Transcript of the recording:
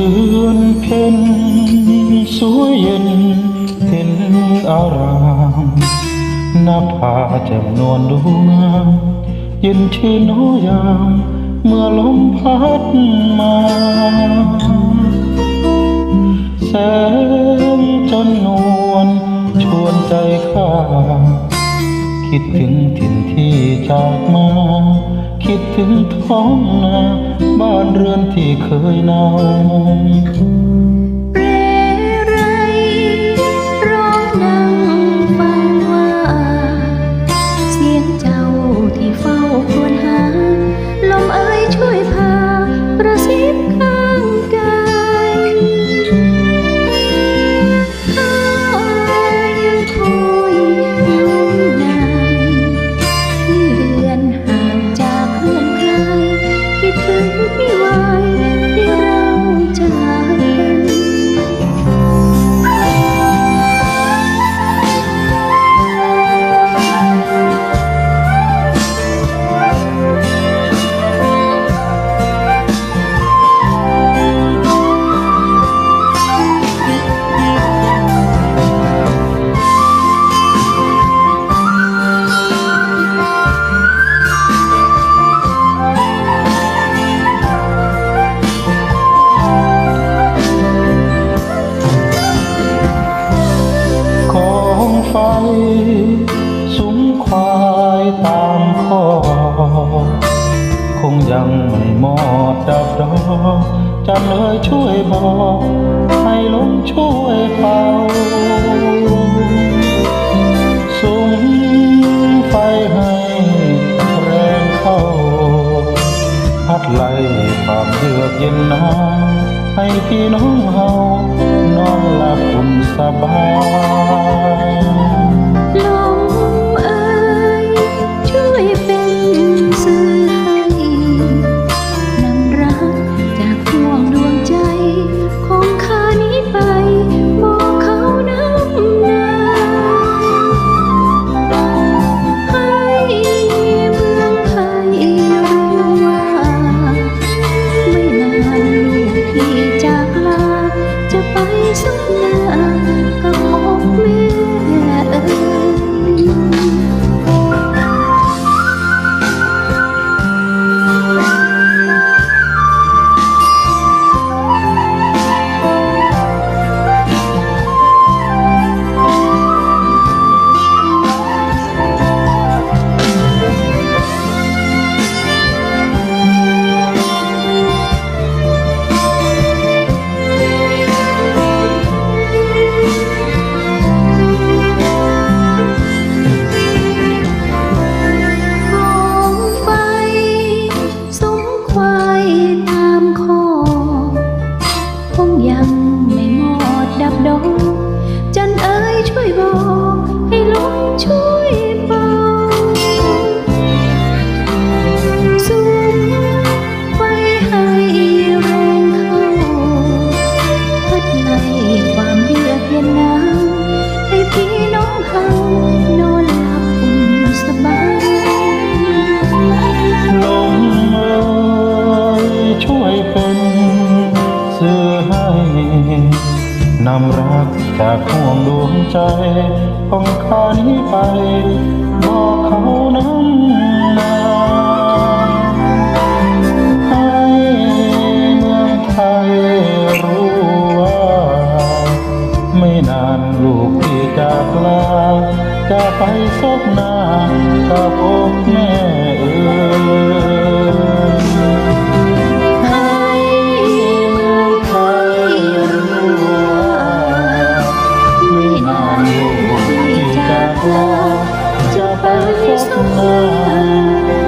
ืนเพ็ญสวยเย็นเห็นอารามหน้าผาแจ่มนวลดูงามเย็นชื่นโนยาม เมื่อลมพัดมา แสงจันนวลชวนใจข้า คิดถึงถิ่นที่จากมา คิดถึงท้องนา บ้านเรือนที่เคยนอน ไฟสุมควายตามคอคงยังไม่หมดดับดอกจันเลยช่วยบอกให้ลมช่วยเป่าสุมไฟให้แรงเข้า พัดไหลความเยือกเย็นหนาวให้พี่น้องเฮานอนหลับือให้นำรักจากห่วงดวงใจของข้านี้ไป บอกเขานั้นนาให้เมืองไทยรู้ว่า ไม่นานลูกที่จากลา จะไปซบหน้ากับอกแม่ 长安